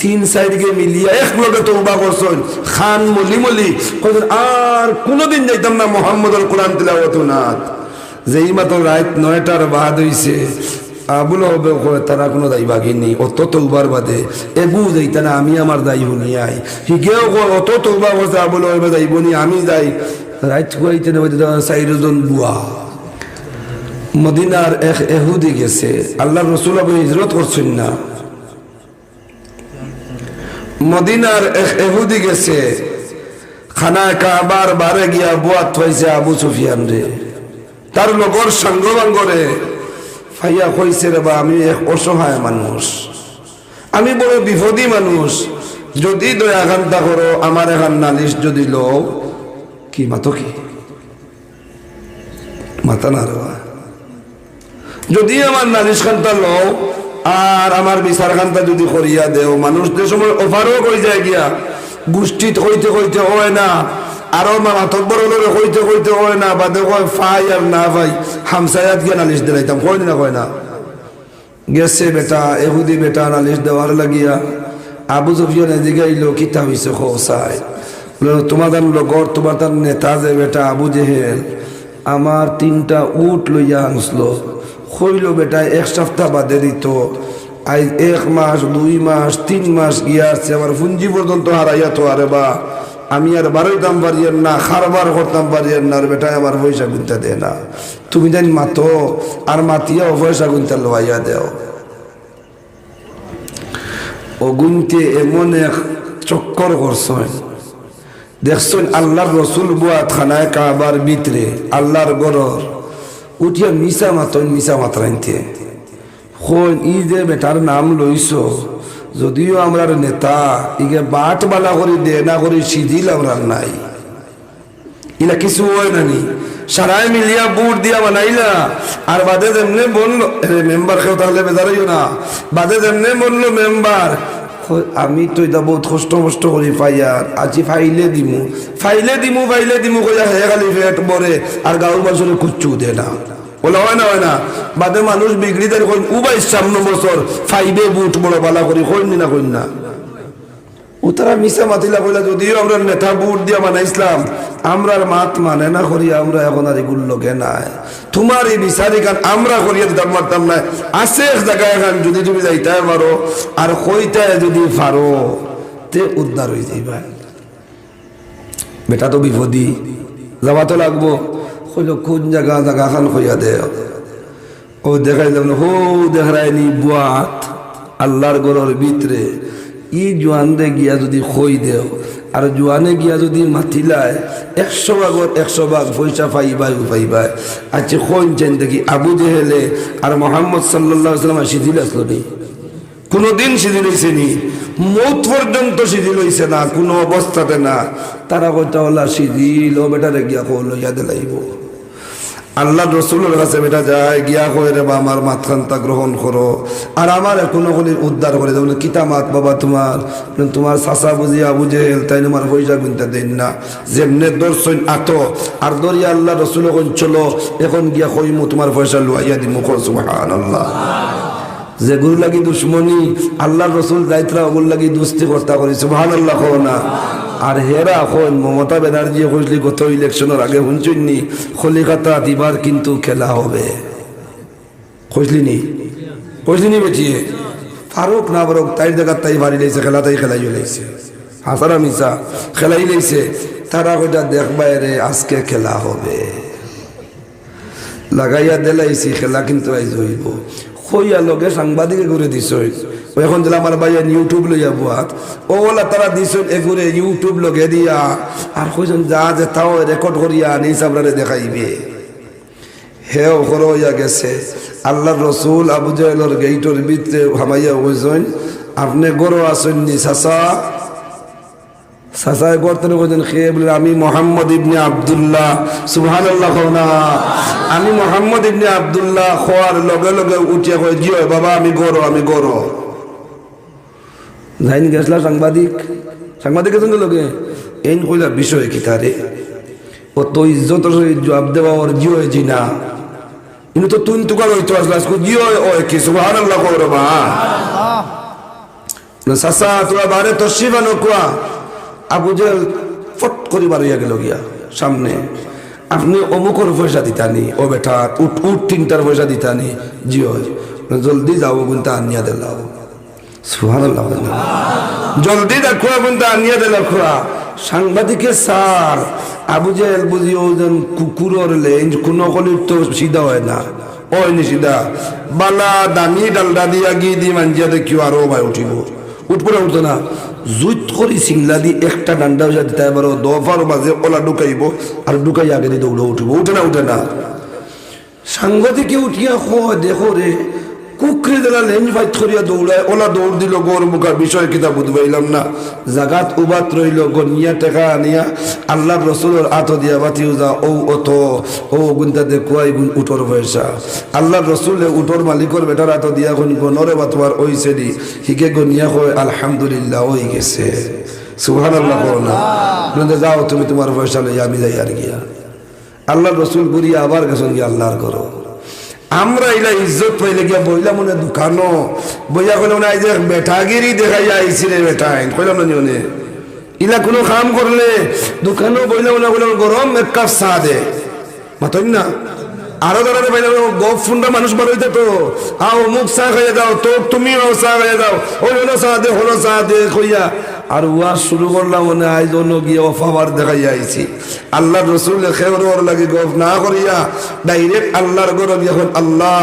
তিন সাইডকে মিলিয়া এক লগে তৌবা করছেন। খান মলি মলি আর কোনোদিন যাইতাম না মোহাম্মদুল কোরআন তিলাওয়াত নাথ যেই মাত্র রাত নয়টার বাদ হইছে আবুল হবে তারা কোনো দায়ী নেই, অত তৌবার বাদে এবু যাইতা না আমি আমার দায়ী শুনি আই হিগেও অত তৌবা করছে আবুল হবে যাইব নি, আমি যাই। রাত খুয়াইতে নেবে চাইরজন বুয়া। মদিনার এক এহুদি গেছে আল্লাহ রসুল আপনি হিজরত করছেন না। মদিনার এক এহুদি গেছে। খানায় কাবার বারে গিয়া বুয়াত পাইছে আবু সুফিয়ান রে। তার লগর সঙ্গ বাঙ্গরে ফাইয়া কইছে রে, বা, আমি এক অসহায় মানুষ। আমি বড় বিপদী মানুষ। যদি দয়া কান্তা করো, আমার এখান নালিশ যদি লও, কি মাতো কি? মাতা না রে যদি আমার নালিশ খান্তা লও আর আমার বিচার খান্তা যদি করিয়া দেও, মানুষ যে সময় অফারও করে যায় গিয়া, গোষ্ঠীত কইতে কইতে হয় না, আরও মাতব্বর হলে কইতে কইতে হয় না, বাদে কয়, ফাই আর না ভাই, হামসায়াত গিয়া নালিশ দিলাইতাম কয় না কয় না? গেছে বেটা, এহুদি বেটা, নালিশ দেওয়ার লাগিয়া, আবু জফিয়ান এদিকে আইলো, কিতা হইছে খোসায় তোমাদের লগর তোমার তার নেতা যে বেটা, আবু জেহেল আমার তিনটা উট লইয়া আনসলো হইল বেটা এক সপ্তাহ বাদে দিত। আই এক মাস, দুই মাস, তিন মাস গিয়া আসছে আমার পুঞ্জি পর্যন্ত হারাইয়া তো আরে বা, আমি আর বারোইতাম পারিয়েন না, খারবার করতাম পারিয়েন না, আর বেটা আমার পয়সা গুনতে দে না। তুমি জানি মাতো, আর মাতিয়াও পয়সা গুনতে লোয়াইয়া দেও। ও গুনতে এমন এক চক্কর করছেন। দেখছেন আল্লাহর রসুল বুয়াত খানায় কাবার ভিতরে, আল্লাহর গরর। উঠিয়া মিশা মাতন মিশা মাত্রাইতে হন ই যে বেটার নাম লইছ। যদিও আমরার নেতা, ইগে বাট বালা করে দে, না করে সিধিল আমরার নাই। ইলা কিছু হয় নানি সারাই মিলিয়া বুট দিয়া বানাইলা। আর বাদে যেমনে বলল মেম্বার কেউ তাহলে বেজারাইও না। বাদে যেমনে বলল, মেম্বার আমি তো এটা বহুত কষ্ট কষ্ট করি আর আজি ফাইলে দিমু। ফাইলে দিমু ফাইলে দিমু কইয়া হে খালি ফেট বরে আর গাঁও বাসরে কুচ্ছু দে না। বলা, হয় না হয় না। বাদে মানুষ বিগড়ি দেয় কই উবাই সামনে বছর ফাইবে বুট বড় বালা করি, কইনি না, কইন না। উতারা মিশা মাতিলা কইলা যদিও আমরা নেতা বুট দিয়া বানাইছিলাম, আমরার মাত মানে না করি আমরা এখন আর এগুলো নাই। তোমার এই বিচারি গান আমরা করিয়া দিতাম পারতাম না আছে এক জায়গায় গান যদি তুমি যাইতে পারো, আর কইতায় যদি পারো, তে উদ্ধার হয়ে যাইবা। বেটা তো বিপদী, যাবা তো লাগবো। কইল, কোন জায়গা জায়গা খান কইয়া দে। ও দেখাইলাম না হো দেখায়নি বুয়াত, আল্লাহর গরর ভিতরে। ই জোয়ানরে গিয়া যদি খই দেও, আর জোয়ানে গিয়া যদি মাতিলায় একশো ভাগর একশো ভাগ পয়সা পাইবাই পাইবাই। আচ্ছা খইন চেন দেখি, আবু জেহেলে আর মোহাম্মদ সাল্লাহ সাল্লাম শিথিল আসলো নেই কোনোদিন শিথিল হয়েছে নি? মৌত পর্যন্ত শিথিল হয়েছে না, কোনো অবস্থাতে না। তারা কইটা হলা শিথিল ও বেটারে গিয়া কো লইয়া দিলাইব আল্লাহ রসুলের কাছে বেটা যায় গিয়া কয়ে রে বা আমার মাতখান্তা গ্রহণ করো। আর আমার এখনও কোনো উদ্ধার করে দেবো কিতা মাত বাবা তোমার? তোমার চাষা বুঝিয়া বুঝে তাই তোমার পয়সা গুনতে দেন না। যেমনে দর্শন আত আর দরিয়া আল্লাহ রসুল এখন চলো, এখন গিয়া কইমু, তোমার পয়সা লুয়াইয়া দিমু সুবহান আল্লাহ যে গুরু লাগি দুশ্মনী আল্লাহ রসুল যাইতরা ওগুর লাগি দুস্তি কর্তা করি সুবহান আল্লাহ না। আর হেরা এখন মমতা ব্যানার্জি কইসলি গত ইলেকশনের আগে শুনছুননি কলিকাতা দিবার কিন্তু খেলা হবে। কইসলি নি? কইসলি নি বেটিয়ে ফারুক না ফারুক তাই জায়গার তাই ভারি লাইছে খেলা তাই খেলাই লাইছে হাসারা মিসা খেলাই লাইছে তারা কইটা দেখবাই রে আজকে খেলা হবে। লাগাইয়া দেলাইছি, খেলা কিন্তু আইজ হইব। কইয়া লগে সাংবাদিকে করে দিছ। এখন দিলাম আমার ভাইয়া ইউটিউব লইয়া বুয়াত ও তারা তারা দিছ এগুরে ইউটিউব লগে দিয়া। আর কইজন যা যে তাও রেকর্ড করিয়া নিজ আপনারে দেখাইবে। হে ওখর হইয়া গেছে। আল্লাহ রসুল আবু জাহেলর গেইটর ভিতরে হামাইয়া কইছেন, আপনি গরো আসেননি চাচা? সাসায় করতেন বলছেন খেয়ে বলে আমি মোহাম্মদ ইবনে আবদুল্লাহ। সুবহান আল্লাহ না। আমি মোহাম্মদ ইবনে আবদুল্লাহ খোয়ার লগে লগে উঠিয়া কয়ে জিও বাবা আমি গরো আমি গরো। যাইনি গেছলা সাংবাদিক? সাংবাদিক সঙ্গে লগে? এই কইলা বিষয় কি তারে? ও তো ইজ্জতের সহিত জবাব দেওয়া ওর জিও জি না। কিন্তু তো তুই তুকার হইতো আসলে জিও ও কি? সুবহান আল্লাহ। কর বা চাচা তোরা বারে তসিবা নকুয়া আবু জেল ফট করি বাড়িয়া গেল গিয়া সামনে। আপনি অমুকর পয়সা দিতানি, ও বেটা উঠ উঠ তিনটার পয়সা দিতানি। জিও, জলদি যাও কিন্তু আনিয়া সুবহানাল্লাহ জলদি দেখুয়া কিন্তু আনিয়া দিলাও খোয়া। সাংবাদিকের স্যার, আবু জেল বুঝি ওজন কুকুরের লেঞ্জ কোনো কলির তো সিধা হয় না। ওই নি বালা দামি ডালডা দিয়া গিয়ে দি মাঞ্জিয়া দেখিও আরও ভাই উঠিব। উঠপরে উঠতো না। জুইত করি সিংলা দি একটা ডান্ডা যা দিতে পারো দফার মাঝে ওলা ঢুকাইব আর ঢুকাই আগে দিয়ে দৌড়ো উঠিব। উঠে না উঠে না। সাংবাদিকে উঠিয়া খ দেখো রে কুকরে ওলা দৌড় বিষয় না। জাগাত টেকা আনিয়া দিয়া বাতিও যা রসুলে উঠোর মালিকর বেটার আত দিয়া গুন গনরে বাতোয়ার ওই সেদি হিকে গনিয়া কয়, আলহামদুলিল্লাহ, ওই গেছে। না। যাও, তুমি তোমার পয়সা লইয়া আমি যাই আর গিয়া। আল্লাহ রসুল করিয়া আবার গেছেন গিয়া, আল্লাহর করো আমরা ইলা ইজ্জত পাইলে গিয়া বইলাম মনে দোকানো বইয়া কইলাম না এই যে বেটাগিরি দেখাই আইছি রে বেটাই কইলাম না নিয়নে ইলা কোনো কাম করলে দোকানো বইলাম মনে কইলাম গরম এক কাপ চা দে। মাতই না? আরও দাঁড়াতে পাইলাম গপ ফুন্ডা মানুষ বার হইতে তো। আও মুখ চা খাইয়া দাও তো তুমিও চা খাইয়া দাও ওই হলো চা দে, হলো চা দে কইয়া। আর ওয়াজ শুরু করলাম মনে আজ অন্য গিয়ে অফাবার দেখাই আইছি। আল্লাহ রসুল খেওয়ার লাগে গপ না করিয়া ডাইরেক্ট আল্লাহর গরব যখন আল্লাহ,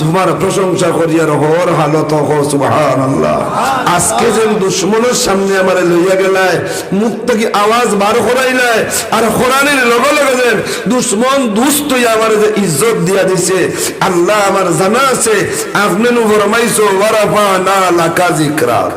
তোমার প্রশংসা করিয়া হর হালত সুবহান আল্লাহ আজকে যেন দুশ্মনের সামনে আমার লইয়া গেলায় মুখ থেকে আওয়াজ বার করাইলায়, আর কোরআনের লগে লগে যেন দুশ্মন দুষ্ট আমার যে ইজ্জত দিয়া দিছে, আল্লাহ আমার জানা আছে, আপনি ফরমাইছো, ওয়ারাফা না লাকা জিকরাক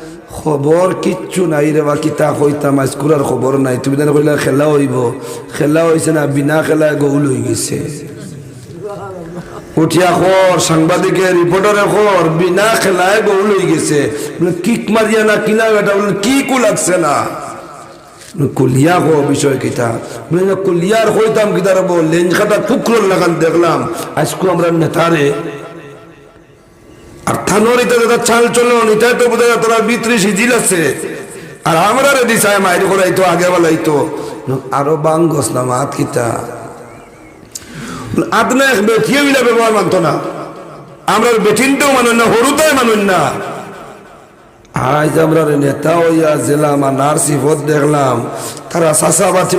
খবর কিচ্ছু নাই রে বা কিতা কইতাম আজকুরার খবর নাই। তুমি জানো কইলা খেলা হইব। খেলা হইছে না, বিনা খেলায় গৌল হয়ে গেছে। উঠিয়া খর, সাংবাদিকের রিপোর্টারে খর, বিনা খেলায় গৌল হয়ে গেছে। কিক মারিয়া না, কিনা বেটা, বলে কিকও লাগছে না। কুলিয়া হো বিষয় কিতা। বলে কুলিয়ার হইতাম কিতা রব লেঞ্জ খাটা টুকরোর লাগান দেখলাম। আজকু আমরা নেতারে আর থানোর এটা যেটা চাল চলো এটা তো বোধ তোরা ভিতরে সিজিল আছে। আর আমরা রেডি চাই মাইর করাইতো, আগে বেলাইতো। আরও বাঙ্গস না মাত কিতা। আদনা বেঠিয়ে মিলা ব্যবহার মানতো না। আমরা বেঠিনটাও মানুন না, হরুতায় মানুন না। আজ আমরা নেতা হইয়া জেলা আমার নার্সিফত দেখলাম। তারা সাসা বাতি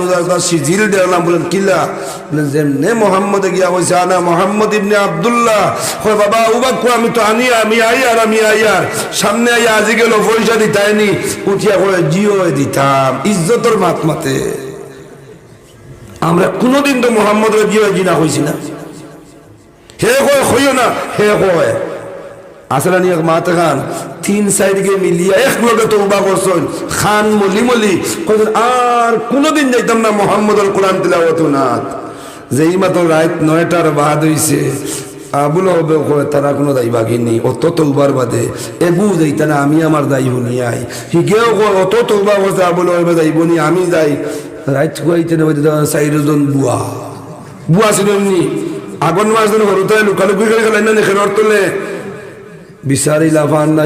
সিজিল দেখলাম, বলেন, কিলা? বলেন, যেমনে মোহাম্মদে গিয়া হয়েছে আনা মোহাম্মদ ইবনে আবদুল্লাহ। হয় বাবা উবাক আমি তো আনি, আমি আইয়ার আমি আইয়ার সামনে আইয়া আজি গেল, পয়সা দিতাইনি। উঠিয়া করে জিও দিতাম, ইজ্জতর মাত মাতে। আমরা কোনোদিন তো মোহাম্মদের জিও জিনা হয়েছি না। হে কয়, হইও না, হে কয়। আসলে নিয়ে মাতে খান তিন সাইডকে মিলিয়ে এক লগে তৌবা করছেন। খান মলি মলি আর কোনোদিন যাইতাম না মোহাম্মদর কোরআন তিলাওয়াত নাথ যেই মাত্র রাত নয়টার বাদ হইছে আবুল হবে তারা কোনো দায়ী বাকি নেই, অত তৌবার বাদে এবু যাইতা না, আমি আমার দায়ী শুনি আই। হিগেও অত তৌবা করছে আবুল হবে যাইব নি আমি যাই। রাত কুয়াইতে নেবে চারিজন বুয়া। বুয়া ছিল নি আগুন মাস ধরে হরুতে লুকালুকি করে গেলেন না খেলার তোলে বিচারি লাভার না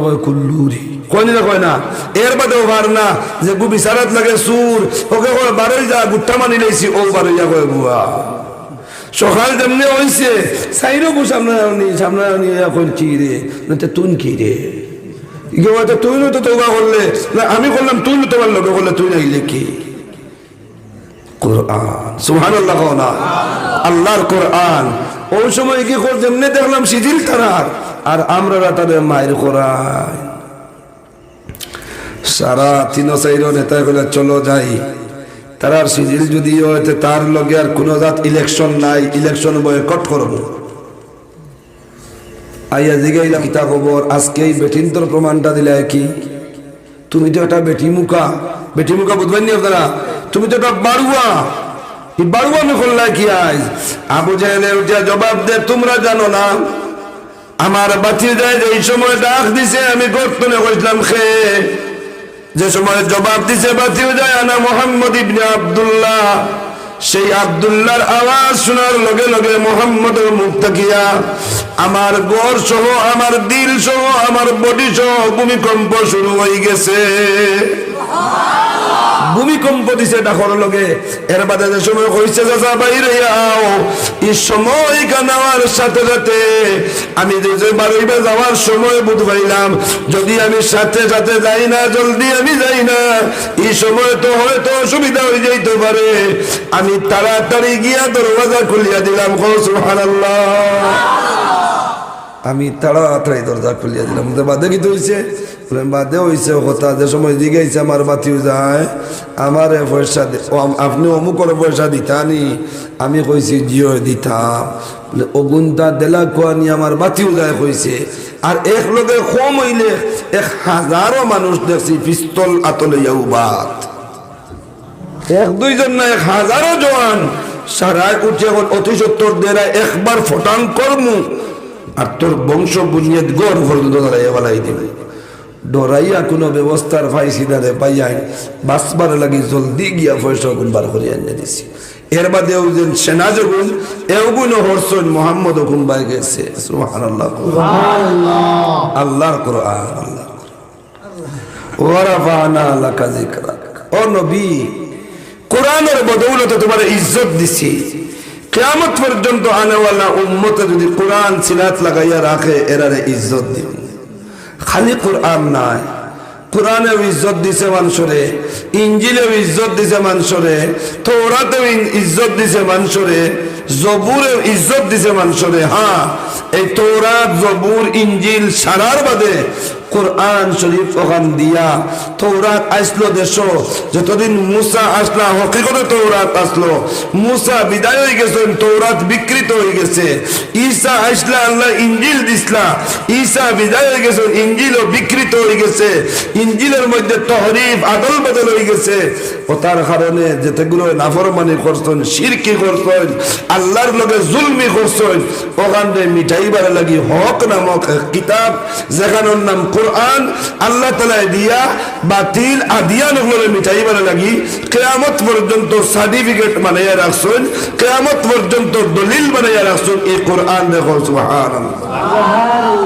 কয় কুল্লুরি কয় না কয় না না লাগে ওকে সকাল যেমনি হইছে সাইরো গু সামনে সামনে এখন কি রে না তুন কি রে তুই তো তোবা করলে আমি করলাম তুই তোমার লোকে করলে তুই নাইলে কি আল্লাহর কোরআন ওই সময় কি যেমনি দেখলাম সিজিল তারার আর আমরা তাদের মায়ের করাই সারা তিন চাইর নেতা কইলে চলো যাই। তারার সিজিল যদি হইতে তার লগে আর কোনো জাত ইলেকশন নাই ইলেকশন বয়কট করব আইয়া জিগাইলাম কিতা খবর আজকে এই বেটিন তোর প্রমাণটা দিলে কি? তুমি তো একটা বেটি মুখা। বেটি মুখা বুঝবেন নি আপনারা? তুমি তো একটা বাড়ুয়া বাড়ুয়া করলাই কি আজ আবু জাহেলে উঠিয়া জবাব দে, তোমরা জানো না। আমার বাতি যায় যে সময় ডাক দিছে, আমি গর্তনে কইছিলাম খে। যে সময় জবাব দিছে বাতিও যায় আনা মোহাম্মদ ইবনে আব্দুল্লাহ। সেই আব্দুল্লাহর আওয়াজ শোনার লগে লগে মোহাম্মদের মুখ তাকিয়া আমার গড় সহ আমার দিল সহ আমার বডি সহ ভূমিকম্প শুরু হয়ে গেছে। ভূমিকম্প দিছে ডাকর লগে। এর বাদে যে সময় হইছে চাচা বাইরে আও। সময় কানাওয়ার সাথে সাথে আমি যে বারইবে যাওয়ার সময় বুধ পাইলাম যদি আমি সাথে সাথে যাই না, জলদি আমি যাই না, এই সময় তো হয়তো অসুবিধা হয়ে যাইতে পারে। আমি তাড়াতাড়ি গিয়া দরওয়াজা খুলিয়া দিলাম কো সুবহানাল্লাহ। আমি তাড়াতাড়ি দরজা খুলিয়া দিলাম। বাদে কি হয়েছে বাদে হয়েছে কথা যে সময় জিগাইছে আমার বাতিও যায় আমার পয়সা আপনি অমুকর পয়সা দিতানি। আমি কইছি, জিও দিতাম। বলে অগুনটা দেলা কোয়ানি, আমার বাতিও যায় কইছে আর এক লগে কম হইলে এক হাজারো মানুষ দেখছি পিস্তল আতলে বাত এক দুইজন না, এক হাজারো জওয়ান সারায় উঠে অতি সত্তর দেরা একবার ফটান কর্মু। আর তোর বংশ বুনিয়াদ গড় পর্যন্ত দাঁড়াইয়া বলাই দিবে। ডরাইয়া কোনো ব্যবস্থার ফাইসি দাঁড়ে পাইয়াই বাঁচবার লাগি জলদি গিয়া পয়সা গুণ বার করে আনিয়ে দিছি। এর বাদে যেন সেনা যগুন এগুন হরসন মোহাম্মদ হুকুম বাই গেছে। সুবহানাল্লাহ। আল্লাহর কোরআন আল্লাহ ওয়ারাফানা লাকা যিকরাক। ও নবী কোরআনের বদৌলতে তোমার ইজ্জত দিছি। কিয়ামত পর্যন্ত আনেওয়ালা উম্মতে যদি কোরআন সিলাত লাগাইয়া রাখে, এরারে ইজ্জত দিন খালি কোরআন নাই। কোরআনেও ইজ্জত দিছে মানুষরে, ইঞ্জিলেও ইজ্জত দিছে মানুষরে তৌরাতেও ইন- ইজ্জত দিছে মানুষরে, জবুরেও ইজ্জত দিছে মানুষরে। হ্যাঁ এই তৌরাত জবুর, ইঞ্জিল সারার বাদে কোরআন শরীফ ওখান দিয়া তৌরাত আসলো দেশ। যতদিন মুসা আসলা, হকিকতে তৌরাত আসলো। মুসা বিদায় হয়ে গেছেন তৌরাত বিকৃত হয়ে গেছে। ঈসা আসলা, আল্লাহ ইঞ্জিল দিসলা। ঈসা বিদায় হয়ে গেছেন ইঞ্জিলও বিকৃত হয়ে গেছে। ইঞ্জিলের মধ্যে তহরিফ, আদল বদল হয়ে গেছে। ও তার কারণে যেতেগুলো নাফরমানি করছেন, শিরকি করছেন, আল্লাহর লগে জুলমি করছেন, ওখানে মিঠাইবার লাগি হক নামক কিতাব, যেখানের নাম কোরআন আল্লাহ তালায় দিয়া বাতিল আদিয়া নগরে মিঠাইবার লাগি কেয়ামত পর্যন্ত সার্টিফিকেট বানাইয়া রাখছেন, কেয়ামত পর্যন্ত দলিল বানাইয়া রাখছেন এই কোরআন দেখো, সুবহানাল্লাহ।